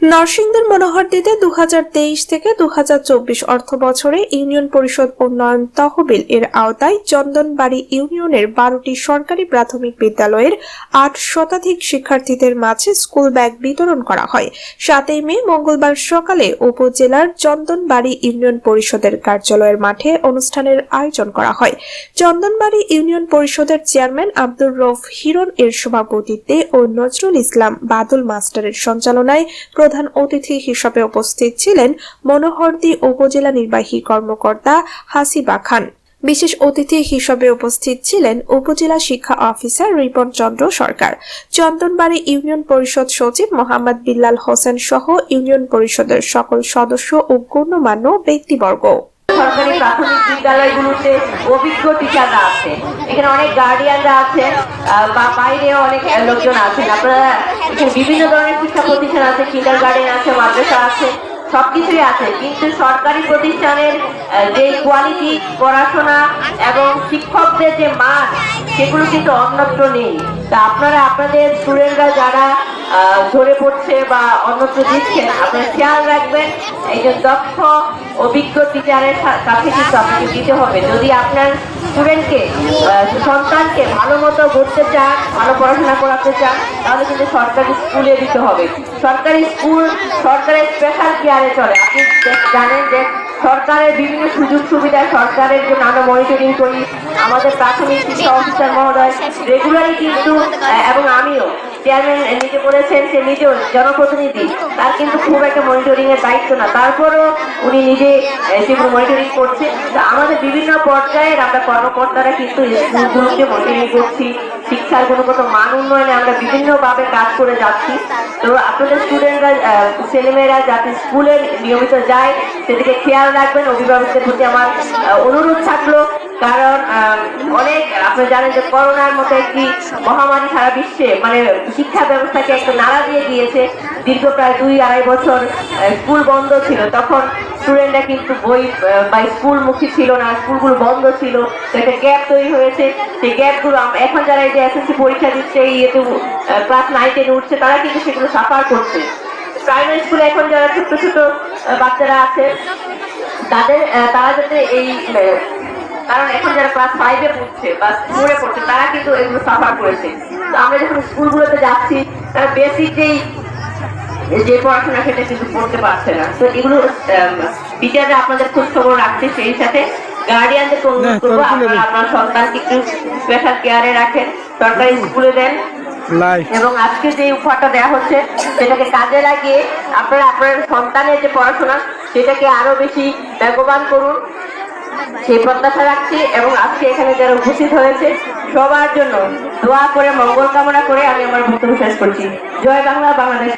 নরসিংদীর মনোহরদীতে দু থেকে দু অর্থ বছরে ইউনিয়ন পরিষদ উন্নয়ন তহবিল এর আওতায় চন্দনবাড়ি ইউনিয়নের বারোটি সরকারি প্রাথমিক বিদ্যালয়ের আট শতাধিক শিক্ষার্থীদের মাঝে স্কুল ব্যাগ বিতরণ করা হয়। সাতই মে মঙ্গলবার সকালে উপজেলার চন্দনবাড়ি ইউনিয়ন পরিষদের কার্যালয়ের মাঠে অনুষ্ঠানের আয়োজন করা হয়। চন্দনবাড়ি ইউনিয়ন পরিষদের চেয়ারম্যান আব্দুর রফ হিরণ এর সভাপতিত্বে ও নজরুল ইসলাম বাদুল মাস্টারের সঞ্চালনায় প্রধান অতিথি হিসেবে উপস্থিত ছিলেন মনোহরদী উপজেলা নির্বাহী কর্মকর্তা হাসিবা খান। বিশেষ অতিথি হিসেবে উপস্থিত ছিলেন উপজেলা শিক্ষা অফিসার রিপন চন্দ্র সরকার, চন্দনবাড়ি ইউনিয়ন পরিষদ সচিব মোহাম্মদ বিল্লাল হোসেন সহ ইউনিয়ন পরিষদের সকল সদস্য ও গণ্যমান্য ব্যক্তিবর্গ। সরকারি প্রাথমিক বিদ্যালয়গুলোতে অভিজ্ঞ টিচাররা আছে। এখানে অনেক গার্ডিয়ানরা আহ, বা বাইরেও অনেক লোকজন আছেন। আপনারা এখানে বিভিন্ন ধরনের শিক্ষা প্রতিষ্ঠান আছে কিন্ডার গার্ডেন আছে মাদ্রাসা আছে সবকিছুই আছে। কিন্তু সরকারি প্রতিষ্ঠানের যে কোয়ালিটি পড়াশোনা এবং শিক্ষকদের যে মান সেগুলো কিন্তু অন্যত্র নেই। তা আপনারা আপনাদের স্টুডেন্টরা যারা ঝরে পড়ছে বা অন্যত্র দিচ্ছেন, আপনারা খেয়াল রাখবেন যে দক্ষ, অভিজ্ঞ টিচারের কাছে কিন্তু আপনাকে দিতে হবে। যদি আপনার স্টুডেন্টকে সন্তানকে ভালো মতো গড়তে চান, ভালো পড়াশোনা করাতে চান, তাহলে কিন্তু সরকারি স্কুলে দিতে হবে। সরকারি স্কুল, সরকারের স্পেশাল কেয়ারে চলে। আপনি জানেন যে সরকারের বিভিন্ন সুযোগ সুবিধা সরকারের যে আমরা মনিটরিং করি আমাদের প্রাথমিক শিক্ষা অফিসার মহোদয় রেগুলারই কিন্তু এবং আমিও চেয়ারম্যান নিজে বলেছেন সে নিজেও জনপ্রতিনিধি। তার কিন্তু খুব একটা মনিটরিং এর দায়িত্ব না। তারপরও উনি নিজে সেগুলো মনিটরিং করছে তো আমাদের বিভিন্ন পর্যায়ের আমরা কর্মকর্তারা কিন্তু স্কুলগুলোকে মনিটরিং করছি। শিক্ষার গুণগত মান উন্নয়নে আমরা বিভিন্নভাবে কাজ করে যাচ্ছি। তো আপনাদের স্টুডেন্টরা ছেলেমেয়েরা যাতে স্কুলে নিয়মিত যায় সেদিকে খেয়াল রাখবেন। অভিভাবকদের প্রতি আমার অনুরোধ থাকল কারণ অনেক, আপনি জানেন যে করোনার মতো একটি মহামারী সারা বিশ্বে মানে শিক্ষা ব্যবস্থাকে একটা নাড়া দিয়ে দিয়েছে। দীর্ঘ প্রায় দুই আড়াই বছর স্কুল বন্ধ ছিল। তখন স্টুডেন্টরা কিন্তু বই বা স্কুল মুখী ছিল না, স্কুলগুলো বন্ধ ছিল। একটা গ্যাপ তৈরি হয়েছে। সেই গ্যাপগুলো এখন যারা এই যে এসএসসি পরীক্ষা দিচ্ছে, এই ইয়েতে ক্লাস নাইন, টেনে উঠছে, তারা কিন্তু সেগুলো সাফার করছে। প্রাইমারি স্কুলে এখন যারা ছোট ছোট বাচ্চারা আছে, তাদের তারা যাতে এই কারণ এখন যারা ক্লাস ফাইভে পড়ছে বা ফোরে পড়ছে তারা কিন্তু এগুলো সাফার করেছে। তো আমরা যখন স্কুলগুলোতে যাচ্ছি তারা বেসিক যেই যে পড়াশোনা সেটা কিন্তু পড়তে পারছে না। তো এগুলো টিচাররা আপনাদের খোঁজ খবর রাখছে সেই সাথে। গার্ডিয়ানদের অনুরোধ করব আপনারা আপনার সন্তানকে একটু স্পেশাল কেয়ারে রাখেন সরকারি স্কুলে দেন। এবং আজকে যে উপহারটা দেওয়া হচ্ছে সেটাকে কাজে লাগিয়ে আপনারা আপনার সন্তানের যে পড়াশোনা সেটাকে আরও বেশি বেগবান করুন। সেই প্রত্যাশা রাখছি এবং আজকে এখানে যারা উপস্থিত হয়েছে, সবার জন্য দোয়া করে, মঙ্গল কামনা করে আমি আমার বক্তব্য শেষ করছি। জয় বাংলা, বাংলাদেশ